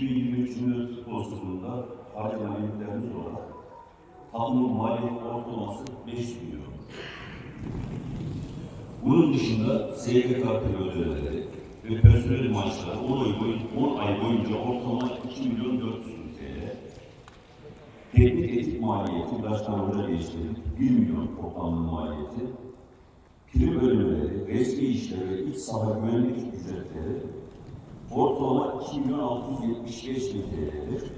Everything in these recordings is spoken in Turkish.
Cumhuriyet Futbol Sezonunda harcanan yemeklerimiz olarak takımın maliyet ortalaması 5 milyon. Bunun dışında SGK ödemeleri ve personel maaşları 10 ay boyunca, 10 ay boyunca ortalama 2 milyon 400 bin TL. Teknik etik maliyeti, baştan hoca değiştirdik, 1 milyon toplamlı maliyeti. Prim bölümleri, resmi işleri iç saha güvenlik ücretleri ortalama 2 milyon 675 bin TL'dir.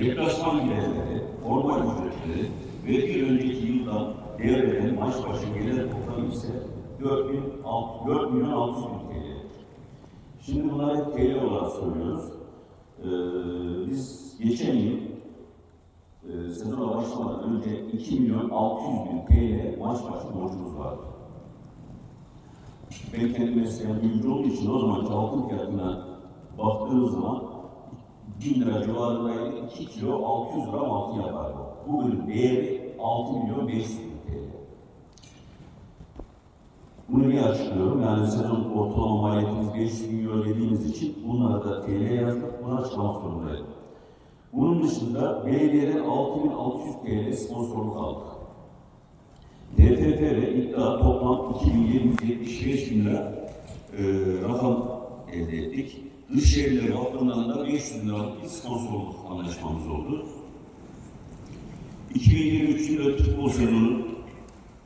Deplasman giderleri, forma ücretleri ve bir önceki yıldan devreden maç başı gelir toplamı ise 4, bin, 4 milyon 600 bin TL. Şimdi bunları TL olarak söylüyoruz. Ee, biz geçen yıl e, sezona başlamadan önce 2 milyon 600 bin TL maç başı borcumuz vardı ve kendi mesleğine bilgi olduğu için o zaman altın fiyatına baktığınız zaman 1000 lira civarındaydı, 2 kilo 600 gram altın yapar. Bugün değeri 6 milyon 500 bin TL. Bunu niye açıklıyorum? Yani sezon ortalama maliyetiniz 500 milyon dediğiniz için bunlara da TL yazdık, bunu açıklamak zorundayım. Bunun dışında belediyeden 6600 TL sponsorluk aldık. DTT'de ilk 775 bin lira e, rakam elde ettik. Dışişleri Vakfı'ndan da 500 liralık bir sponsorluk anlaşmamız oldu. 2023 yılı futbol sezonu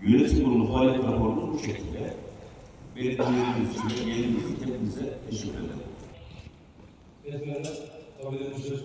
yönetim kurulu faaliyet raporumuz bu şekilde. Belediyelerimiz için geldiğiniz için hepinize teşekkür ederim. Resmenler kabul edilmiştir.